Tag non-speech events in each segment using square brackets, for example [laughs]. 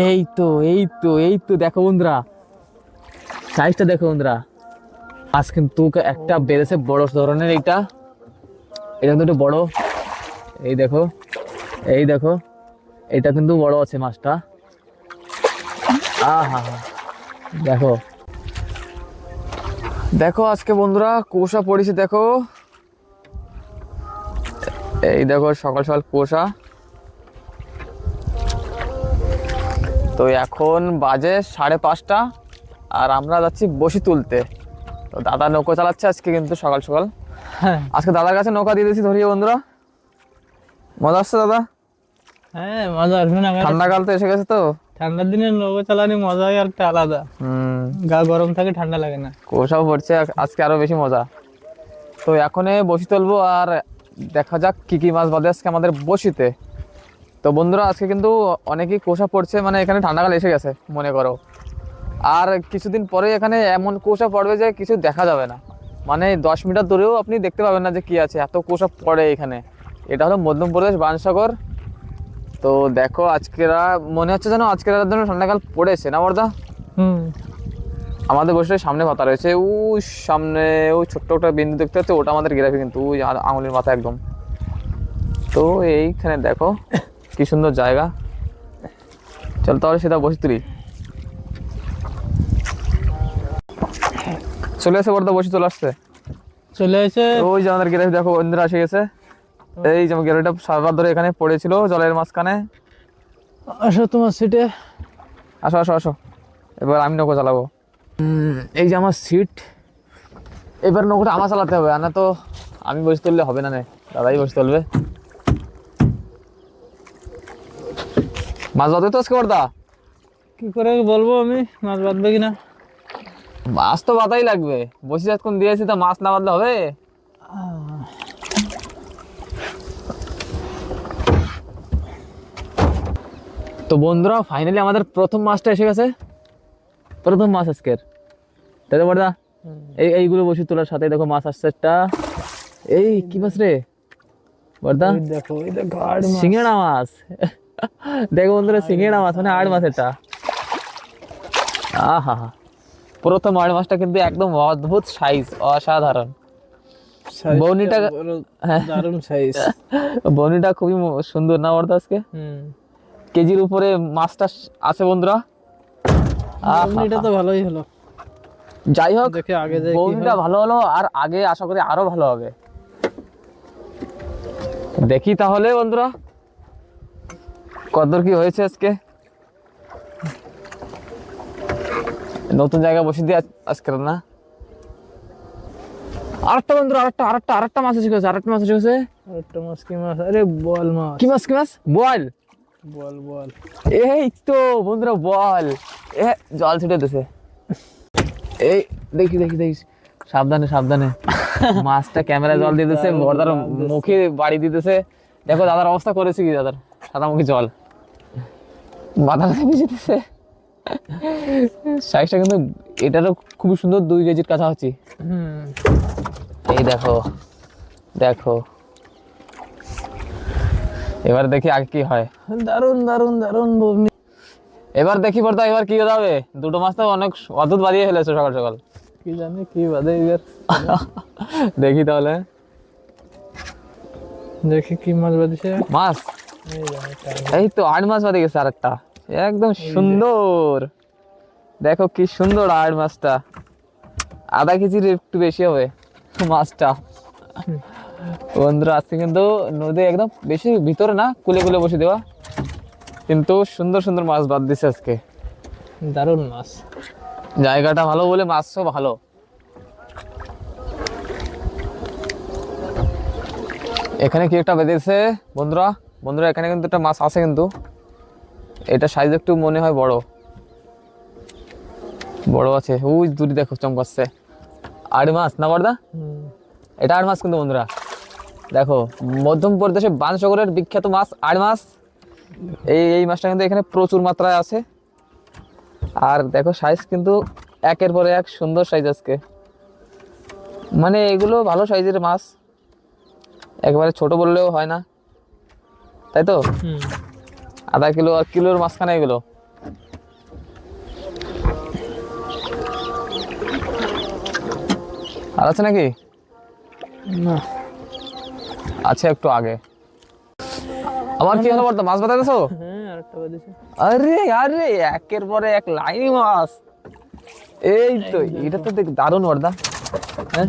এই তো এই তো এই তো দেখো বন্ধুরা। সাইজটা দেখো বন্ধুরা। আজ কিন্তু একটা বেড়েছে বড় ধরনের এইটা। এটা কিন্তু বড়। এই দেখো এই দেখো। এটা কিন্তু বড় আছে মাছটা। আহা, দেখো। দেখো আজকে বন্ধুরা কুয়াশা পড়েছে দেখো। এই দেখো, সকাল সকাল কুয়াশা তো এখন বাজে সাড়ে পাঁচটা আর আমরা যাচ্ছি বসি তুলতে। তো দাদা নৌকো চালাচ্ছে আজকে কিন্তু সকাল সকাল। হ্যাঁ। আজকে দাদার কাছে নৌকা দিয়ে দিয়েছি ধরিয়ে বন্ধুরা। মজা আসছে দাদা? হ্যাঁ মজা আসবে না ঠান্ডাকাল তো এসে গেছে তো। ঠান্ডার দিনে নৌকো চালানি মজাই একটা আলাদা। হুম। গা গরম থাকে ঠান্ডা লাগে না। কুয়াশাও পড়ছে আজকে আরও বেশি মজা। তো এখন বসি তুলবো আর দেখা যাক কি কি মাছ বাদে আজকে আমাদের বসিতে। তো বন্ধুরা আজকে কিন্তু অনেকেই কুয়াশা পড়ছে মানে এখানে ঠান্ডাকাল এসে গেছে মনে করো। আর কিছুদিন পরে এখানে এমন কুয়াশা পড়বে যে কিছু দেখা যাবে না। মানে দশ মিটার দূরেও আপনি দেখতে পাবেন না যে কি আছে এত কুয়াশা পড়ে এখানে। এটা হলো মধ্যমপ্রদেশ বানসাগর। তো দেখো আজকেরা মনে হচ্ছে যেন আজকের জন্য ঠান্ডাকাল পড়েছে না বর্দা হুম। আমাদের বসে সামনে পাতা রয়েছে ওই সামনে ওই ছোট্ট একটা বিন্দু দেখতে পাচ্ছ ওটা আমাদের গ্রাফি কিন্তু ওই আঙুলের মাথা একদম। তো এইখানে দেখো কি সুন্দর জায়গা। চল তাহলে সেটা বসে তুলি। চলে আসে বড়দা বসে চলে আসছে। চলে এসে ওই যে আমাদের গ্রাফি দেখো বন্ধুরা এসে গেছে। এই যে আমার গ্রাফিটা সারাবার ধরে এখানে পড়েছিল জলের মাঝখানে। আসো তোমার সিটে আসো আসো আসো। এবার আমি নৌকো চালাবো। এই যে আমার সিট এবার নৌকোটা আমার চালাতে হবে আর না তো আমি বসে তুললে হবে না নে। দাদাই বসে তুলবে। মাছ বাদবে তো আজকে বর্দা কি করে বলব আমি? মাছ বাঁধবে কিনা? মাছ তো বাদাই লাগবে। বসে যতক্ষণ দিয়েছি তা মাছ না বাদলে হবে? তো বন্ধুরা ফাইনালি আমাদের প্রথম মাছটা এসে গেছে। প্রথম মাছ আজকের। তাই তো বর্দা এই এইগুলো বসে তোলার সাথে দেখো মাছ আসছে একটা। এই কি মাছ রে? বর্দা দেখো সিঙ্গেড়া মাছ। দেখো বন্ধুরা সিঙ্গেড়া মাছ মানে আড় মাছ এটা। আহা প্রথম আড় মাছটা কিন্তু একদম অদ্ভুত সাইজ অসাধারণ। বৌনিটা হ্যাঁ। দারুণ সাইজ বনিটা খুবই সুন্দর না বর্দা আজকে কেজির উপরে মাছটা আছে বন্ধুরা। তো ভালোই হলো। যাই হোক দেখে আগে যাই বৌনিটা ভালো হলো আর আগে আশা করি আরও ভালো হবে। দেখি তাহলে বন্ধুরা। কতদূর কি হয়েছে আজকে? নতুন জায়গায় বসে দিয়ে আজকে না? আরেকটা বন্ধুরা আরেকটা আরেকটা আরেকটা মাছ এসে গেছে আরেকটা মাছ এসে গেছে। একটা মাছ কি মাছ? আরে বল মাছ। কি মাছ কি মাছ? বল। বল বল। এই তো বন্ধুরা বল। এ জল ছিটে দিছে। এই দেখি দেখি দেখি। সাবধানে সাবধানে। মাছটা ক্যামেরা জল দিতেছে বড়দার মুখে বাড়ি দিতেছে। দেখো দাদার অবস্থা করেছে কি দাদার? সাদা মুখে জল। মাথা মাথা ভিজেতেছে সাইজটা কিন্তু এটারও খুবই সুন্দর দুই কেজির কাছাকাছি। হুম। এই দেখো দেখো। এবার দেখি আগে কি হয়। দারুণ দারুণ দারুণ বৌনি এবার দেখি বর্দা এবার কি হবে? দুটো মাছ তো অনেক অদ্ভুত বাড়িয়ে ফেলেছে সকাল সকাল। কি জানি কি বাদে এবার। [laughs] দেখি তাহলে। দেখি কি মাছ বাঁধিছে মাছ? এই তো আট মাছ বাদে গেছে আরেকটা। একদম সুন্দর। দেখো কি সুন্দর আট মাছটা আধা কেজির একটু বেশি হবে মাছটা। বন্ধুরা আজকে কিন্তু নদী একদম বেশি ভিতরে না কুলে কুলে বসে দেওয়া। কিন্তু সুন্দর সুন্দর মাছ বাদ দিছে আজকে। দারুণ মাছ। জায়গাটা ভালো বলে মাছও ভালো। এখানে কি একটা বেঁধেছে বন্ধুরা? বন্ধুরা এখানে কিন্তু একটা মাছ আছে কিন্তু। এটা সাইজ একটু মনে হয় বড়। বড় আছে। ওই দূরে দেখো চমকাচ্ছে আড় মাছ না বড়দা? এটা আড় মাছ কিন্তু বন্ধুরা। দেখো মধ্যপ্রদেশে বানসাগরের বিখ্যাত মাছ আড় মাছ। এই এই মাছটা কিন্তু এখানে প্রচুর মাত্রায় আছে। আর দেখো সাইজ কিন্তু একের পরে এক সুন্দর সাইজ আজকে। মানে এগুলো ভালো সাইজের মাছ। একবারে ছোট বললেও হয় না। তাই তো আধা কিলো আর কিলোর মাঝখানে এগুলো? আর আছে নাকি? আছে একটু আগে। আমার কি হলো বলতো মাছ বাতাইছো হ্যাঁ, আরে আরে একের পরে এক লাইনি মাছ। এই তো এটা তো দেখ দারুণ বর্দা হ্যাঁ?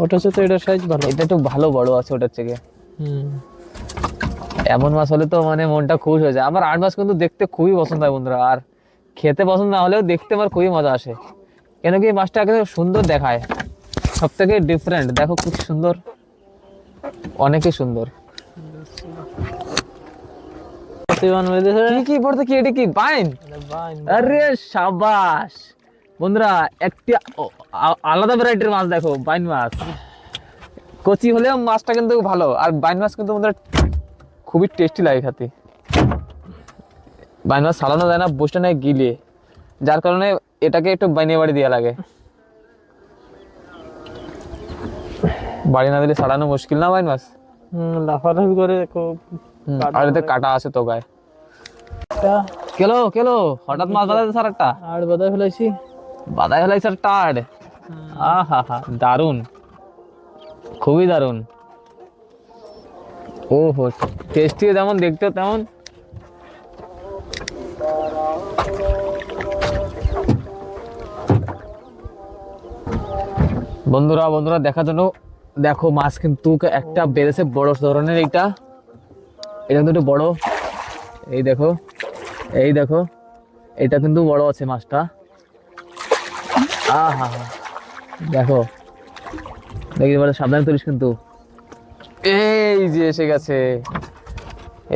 ওটা হচ্ছে তো এটা সাইজ ভালো। এটা একটু ভালো বড় আছে ওটার থেকে। হুম। এমন মাছ হলে তো মানে মনটা খুশ হয়ে যায়। আমার আট মাছ কিন্তু দেখতে খুবই পছন্দ হয় বন্ধুরা, আর খেতে পছন্দ না হলেও দেখতে আমার খুবই মজা আসে। কেন কি মাছটা একেবারে সুন্দর দেখায় সব থেকে ডিফারেন্ট দেখো খুব সুন্দর, অনেকই সুন্দর। কি কি এটা কি বাইন আরে সাবাস! বন্ধুরা, একটি আলাদা ভ্যারাইটির মাছ দেখো বাইন মাছ। কচি হলেও মাছটা কিন্তু ভালো আর বাইন মাছ কিন্তু বন্ধুরা খুবই টেস্টি লাগে খেতে। বাইন মাছ সালানো যায় না বসে নেয় গিলিয়ে যার কারণে এটাকে একটু বাইনে বাড়ি দেওয়া লাগে। বাড়ি না দিলে সারানো মুশকিল না বাইন মাছ? লাফালাফি করে খুব আর এতে কাটা আছে তো গায়ে। কেলো কেলো হঠাৎ মাছ স্যার একটা আর বাদা ফেলাইছি। বাদাই হলাই স্যার টাড। আহা হা দারুণ খুবই দারুণ ও হো টেস্টি যেমন, দেখতেও তেমন। বন্ধুরা বন্ধুরা, দেখার জন্য দেখো মাছ কিন্তু একটা বেড়েছে বড় ধরনের এইটা। এটা কিন্তু একটু বড়। এই দেখো এই দেখো, এটা কিন্তু বড় আছে মাছটা। আহা, দেখো। দেখি এবারে সাবধানে তুলিস কিন্তু। এই যে এসে গেছে।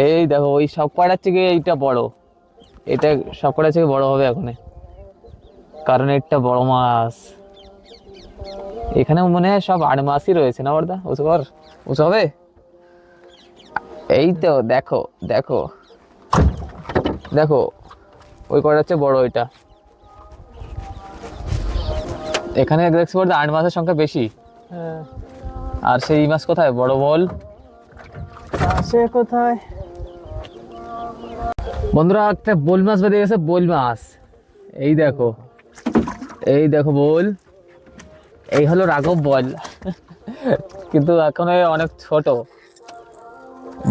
এই দেখো, ওই সব কয়টার থেকে এইটা বড়? এটা সব কয়টার থেকে বড় হবে এখন? কারণ এটা বড় মাছ। এখানে মনে হয় সব আট মাছই রয়েছে না বড়দা? উঁচু কর উঁচু হবে? এই তো, দেখো দেখো। দেখো, ওই কটা হচ্ছে বড় ওইটা এখানে দেখছি বলতে আট মাসের সংখ্যা বেশি। আর সেই মাছ কোথায়? বড় বল? আছে কোথায়? বন্ধুরা একটা বোল মাছ বেঁধে গেছে বোল মাছ। এই দেখো এই দেখো বোল। এই হলো রাঘব বল। কিন্তু এখন অনেক ছোট।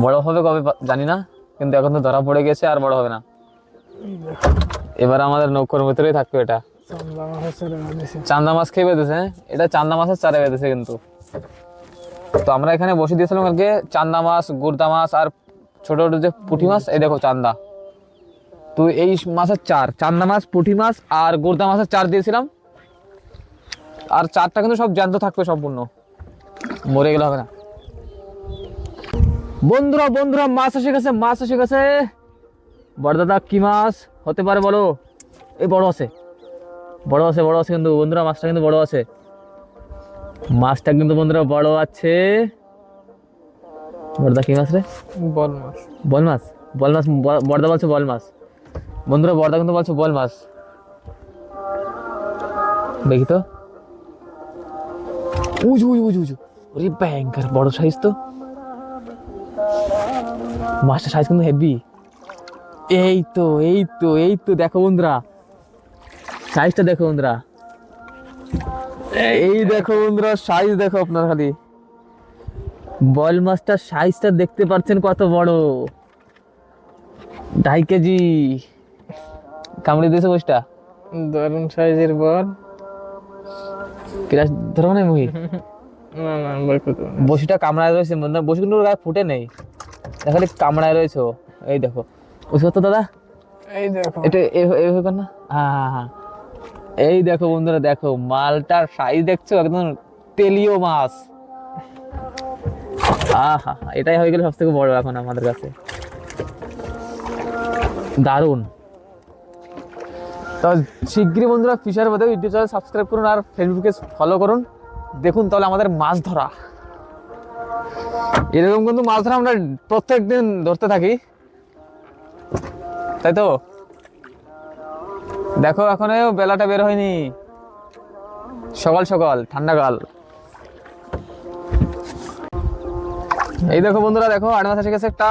বড় হবে কবে জানি না কিন্তু এখন তো ধরা পড়ে গেছে আর বড় হবে না। এবার আমাদের নৌকোর ভিতরেই থাকবে এটা। চান্দা মাছ খেয়ে বেঁধেছে হ্যাঁ? এটা চান্দা মাছের চারে বেঁধেছে কিন্তু। তো আমরা এখানে বসে দিয়েছিলাম কালকে চান্দা মাছ গুর্দা মাছ আর ছোট ছোট যে পুঁটি মাছ, এই দেখো চান্দা। তো এই মাছের চার চান্দা মাছ পুঁটি মাছ আর গুর্দা মাছের চার দিয়েছিলাম। আর চারটা কিন্তু সব জ্যান্ত থাকবে সম্পূর্ণ। মরে গেলে হবে না। বন্ধুরা বন্ধুরা, মাছ এসে গেছে, মাছ এসে গেছে। বড় দাদা কি মাছ? হতে পারে বলো? এই বড় আছে। বড় আছে বড় আছে কিন্তু বন্ধুরা মাছটা কিন্তু বড় আছে। মাছটা কিন্তু বন্ধুরা বড় আছে। বড়দা কি মাছ রে? বল মাছ। বল মাছ? বল মাছ ব- বড়দা বলছে বল মাছ। বন্ধুরা বড়দা কিন্তু বলছে বল মাছ। দেখি তো। উজু উজু উজু উজু ওরে ভয়ঙ্কর বড় সাইজ তো। মাছটা সাইজ কিন্তু হেভি এই তো এই তো এই তো দেখো বন্ধুরা। সাইজটা দেখো বন্ধুরা। এই দেখো বন্ধুরা সাইজ দেখো আপনার খালি। বল মাছটার সাইজটা দেখতে পাচ্ছেন কত বড়। ঢাই কেজি। কামড়ে দিয়েছে বসটা দারুণ সাইজের বল কিরাস ধরো না মুহি। বসিটা কামড়ায় রয়েছে মনে বসি কিন্তু গায়ে ফুটে নেই। খালি কামড়ায় রয়েছে এই দেখো। বুঝতে তো দাদা। এই দেখো। এটা এ- এইভাবে কর না। হ্যাঁ হ্যাঁ হ্যাঁ। এই দেখো বন্ধুরা, দেখো মালটার সাইজ দেখছ? একদম তেলীয় মাছ। আহা, এটাই হয়ে গেলে সব থেকে বড় এখন আমাদের কাছে। দারুণ। তো শিগগিরই বন্ধুরা ফিশার মধ্যে ইউটিউব চ্যানেল সাবস্ক্রাইব করুন আর ফেসবুকে ফলো করুন। দেখুন তাহলে আমাদের মাছ ধরা। এরকম কিন্তু মাছ ধরা আমরা প্রত্যেক দিন ধরতে থাকি। তাই তো? দেখো এখনও বেলাটা বের হয়নি। সকাল সকাল ঠান্ডাকাল এই দেখো বন্ধুরা দেখো আট মাস এসে গেছে একটা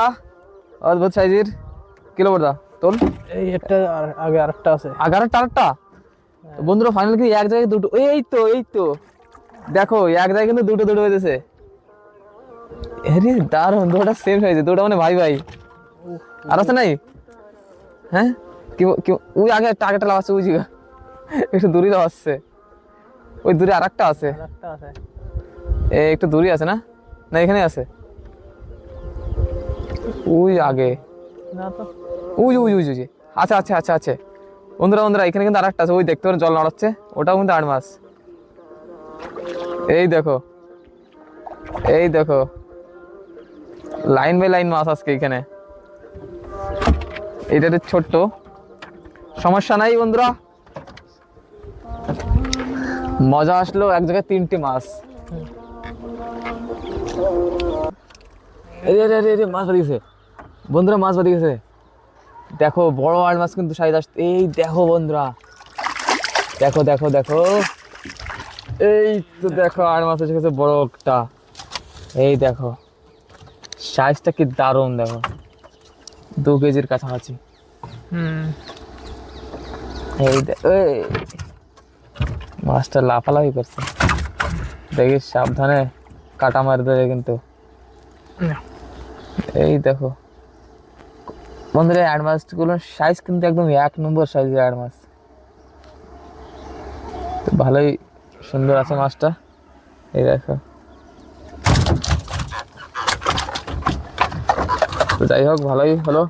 অদ্ভুত সাইজের কিলো বড়দা তোল। এই একটা আর- আগে আরেকটা আছে। এগারো টারটা বন্ধুরা ফাইনাল কি এক জায়গায় দুটো এই তো এই তো। দেখো এক জায়গায় কিন্তু দুটো দুটো হয়েছে আরে দারুণ দুটোটা সেম হয়েছে দুটো মানে ভাই ভাই। আর আছে নাই? হ্যাঁ? কি ওই আগে টাকাটা লাগাচ্ছে ওই জায়গা একটু দূরে লাগাচ্ছে ওই দূরে আর একটা আছে। একটা আছে। এ একটু দূরে আছে না? না এখানে আছে? ওই আগে। উই উই উই উই আচ্ছা আচ্ছা আচ্ছা আচ্ছা বন্ধুরা বন্ধুরা এখানে কিন্তু আরেকটা আছে। ওই দেখতে পারেন জল নাড়াচ্ছে। ওটাও কিন্তু আট মাস। এই দেখো। এই দেখো। লাইন বাই লাইন মাছ আজকে এখানে। এটা একটু ছোট্ট। সমস্যা নাই বন্ধুরা। মজা আসলো এক জায়গায় তিনটে মাছ। মাছ বাড়িয়েছে বন্ধুরা, মাছ বাড়িয়েছে দেখো, বড় আর মাছ কিন্তু সাইজ আসছে এই দেখো বন্ধুরা। দেখো দেখো দেখো। এই তো দেখো আর মাছ এসে গেছে বড় একটা। এই দেখো। সাইজটা কি দারুণ, দেখো। দু কেজির কাছাকাছি। হুম। এই এই মাছটা লাফালাফি করছে। দেখিস সাবধানে কাটা মারি দেবে কিন্তু। এই দেখো। বন্ধুরা অ্যাড মাছগুলোর সাইজ কিন্তু একদম এক নম্বর সাইজের অ্যাড মাছ তো ভালোই সুন্দর আছে মাছটা। এই দেখো। তো যাই হোক ভালোই হলো।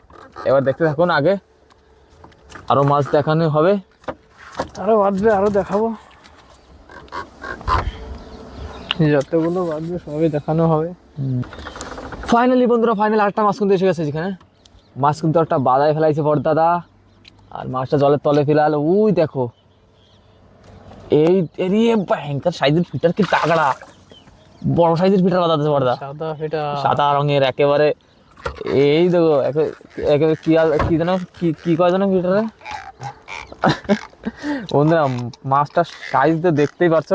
এবার দেখতে থাকুন আগে। আরও মাছ দেখানো হবে। আরও বাঁধবে আরও দেখাবো। যতগুলো বাঁধবে সবই দেখানো হবে। ফাইনালি বন্ধুরা ফাইনাল আটটা মাছ কিন্তু এসে গেছে যেখানে মাছ কিন্তু একটা বাদায় ফেলাইছে বড় দাদা। আর মাছটা জলের তলে ফেলাল ওই দেখো। এই এরিয়ে ভয়ঙ্কর সাইজের ফিটার কি তাগড়া। বড় সাইজের ফিটার বাদাতে বড়দা সাদা ফিটা সাদা রঙের একেবারে এই দেখো কি কি যেন কি কি কয় যেন ফিটারে বন্ধুরা মাছটার সাইজ তো দেখতেই পারছ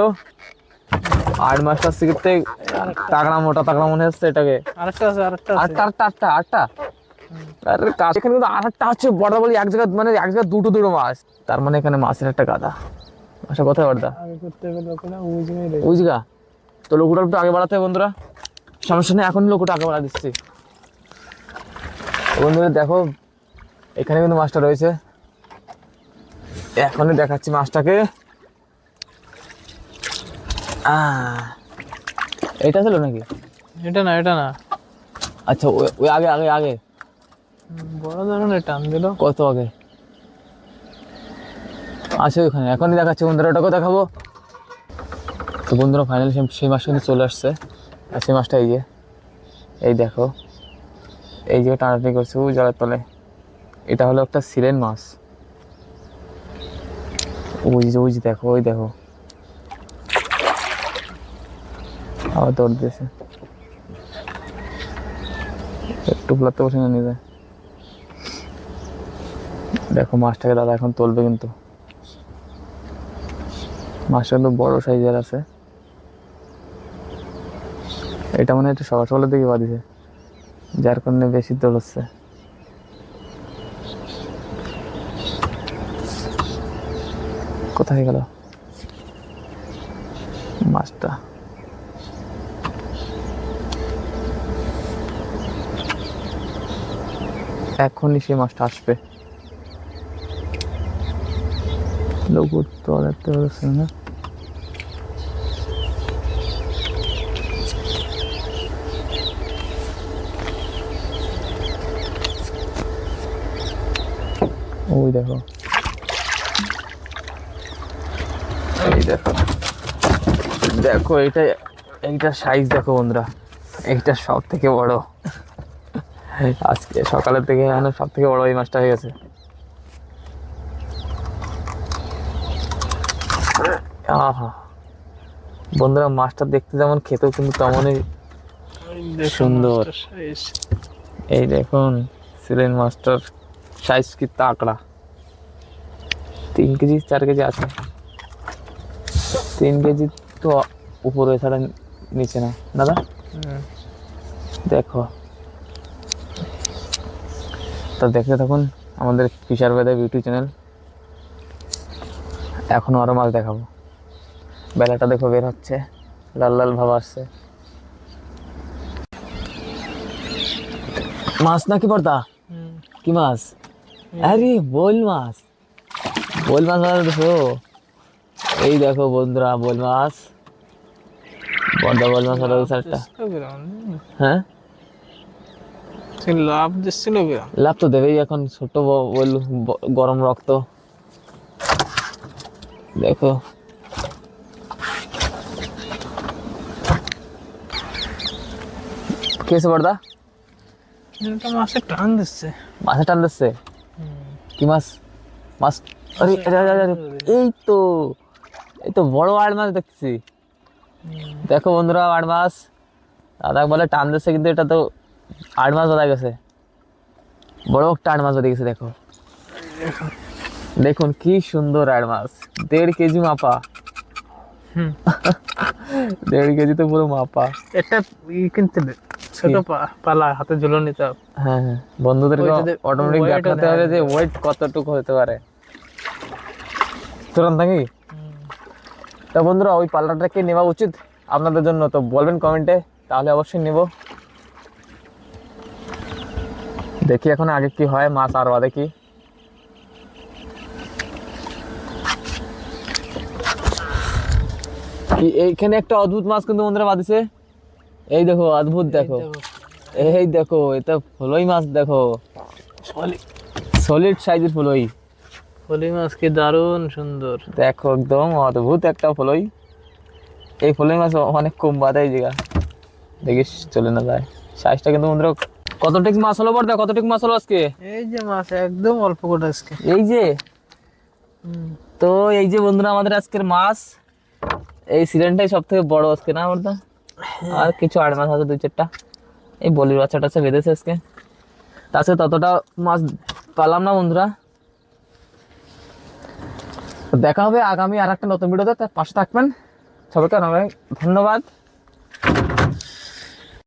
আট মাছটার থেকে তাগড়া মোটা তাগড়া মনে হচ্ছে এটাকে। আরেকটা আছে আরেকটা আটটা আটটা আটটা আটটা। আরে এখানে কিন্তু আটটা হচ্ছে বড় বলি এক জায়গায় মানে এক জায়গায় দুটো দুটো মাছ। তার মানে এখানে মাছের একটা গাদা আচ্ছা কোথায় বড়দা আগে করতে গেলে ওখানে উজমে রে বুঝ গা তো লোকটা একটু আগে বাড়াতে বন্ধুরা। সমস্যা নেই এখন লোকটা আগে বাড়া দিচ্ছি। বন্ধুরা দেখো এখানে কিন্তু মাছটা রয়েছে। এখনই দেখাচ্ছি মাছটাকে। এইটা ছিল নাকি? এটা না এটা না। আচ্ছা ওই- আগে আগে আগে। বড় ধরনের টান দিল। কত আগে? আছে ওখানে এখনই দেখাচ্ছি বন্ধুরা ওটাকেও দেখাবো। তো বন্ধুরা ফাইনালি সেই মাস কিন্তু চলে আসছে। আর সেই মাছটা এই যে এই দেখো। এই যে টানাটানি করছে ওই জলের তলে। এটা হলো একটা সিলেন মাছ। ওই যে, ওই দেখো ওই দেখো। আবার দৌড় দিয়েছে একটু ফুলাতে বসে না নিজে। দেখো, মাছটাকে দাদা এখন তুলবে কিন্তু। মাছটা কিন্তু বড় সাইজের আছে। এটা মনে একটু সকাল সকালের দিকে বাঁধিছে। যার কারণে বেশি দৌড়চ্ছে কোথায় গেল? মাছটা। এখনই সেই মাছটা আসবে। লোক তো পাচ্ছি না। ওই দেখো। এই দেখো। দেখো এইটা এইটা সাইজ দেখো বন্ধুরা। এইটা সব থেকে বড়। আজকে সকালের থেকে এখন সব থেকে বড় এই মাছটা হয়ে গেছে। আহা। বন্ধুরা মাছটা দেখতে যেমন খেতেও কিন্তু তেমনই সুন্দর। এই দেখুন সিলেন মাছটার সাইজ কি তাকড়া। তিন কেজি চার কেজি আছে। তিন কেজি তো উপরে ছাড়া নিচে না। দাদা? দেখো। তো দেখতে থাকুন আমাদের ফিশার বেদা ইউটিউব চ্যানেল। এখনও আরও মাছ দেখাবো। বেলাটা দেখো বের হচ্ছে। লাল লাল ভাব আসছে। মাছ নাকি পড়তা কি মাছ? আরে বোল মাছ। বোল মাছ মানে দেখো। এই দেখো বন্ধুরা বোল মাছ বড় বোল মাছ হলো একটা হ্যাঁ লাভ দিচ্ছিল লাভ তো দেবেই এখন ছোট বোল গরম রক্ত। দেখো। কেসে বড়দা? এটা মাছে টান দিচ্ছে। মাছের টান দিচ্ছে? কি মাছ? মাছ আরে আরে, এই তো এই তো বড় আড় মাছ দেখছি দেখো বন্ধুরা আড় মাছ দাদা বলে টান দিচ্ছে কিন্তু এটা তো আড় মাছ গেছে। বড় একটা আড় মাছ গেছে দেখো। দেখুন কি সুন্দর আড় মাছ দেড় কেজি মাপা। [laughs] দেড় কেজি তো পুরো মাপা। এটা কিনতে ছোট পালা হাতে ঝুলো নিতে হবে। হ্যাঁ হ্যাঁ। বন্ধুদেরকে অটোমেটিক দেখাতে হবে যে ওয়েট কতটুকু হতে পারে। নাকি তা বন্ধুরা ওই পাল্লাটা কি নেওয়া উচিত আপনাদের জন্য তো বলবেন কমেন্টে তাহলে অবশ্যই নেব দেখি এখন আগে কি হয় মাছ আর বাদে কি এইখানে একটা অদ্ভুত মাছ কিন্তু বন্ধুরা বাঁধিছে এই দেখো অদ্ভুত দেখো এই দেখো এটা ফলই মাছ দেখো সলিড সাইজের ফলই ফলি মাছ কি দারুণ সুন্দর। দেখো একদম অদ্ভুত একটা ফলই এই ফলই মাছ অনেক কম বাদে এই জায়গা। দেখিস চলে না যায়। সাইজটা কিন্তু বন্ধুরা কতটুক মাছ হলো বড়দা কতটুক মাছ হলো আজকে? এই যে মাছ একদম অল্প করে আজকে। এই যে? তো এই যে বন্ধুরা আমাদের আজকের মাছ এই সিজনটাই সব থেকে বড় আজকে না বড়দা আর কিছু আট মাছ আছে দুই চারটা এই বলির বাচ্চাটা টাচ্চা বেঁধেছে আজকে। তাছাড়া ততটা মাছ পালাম না বন্ধুরা। তো দেখা হবে আগামী আর একটা নতুন ভিডিওতে পাশে থাকবেন। সবাইকে অনেক ধন্যবাদ।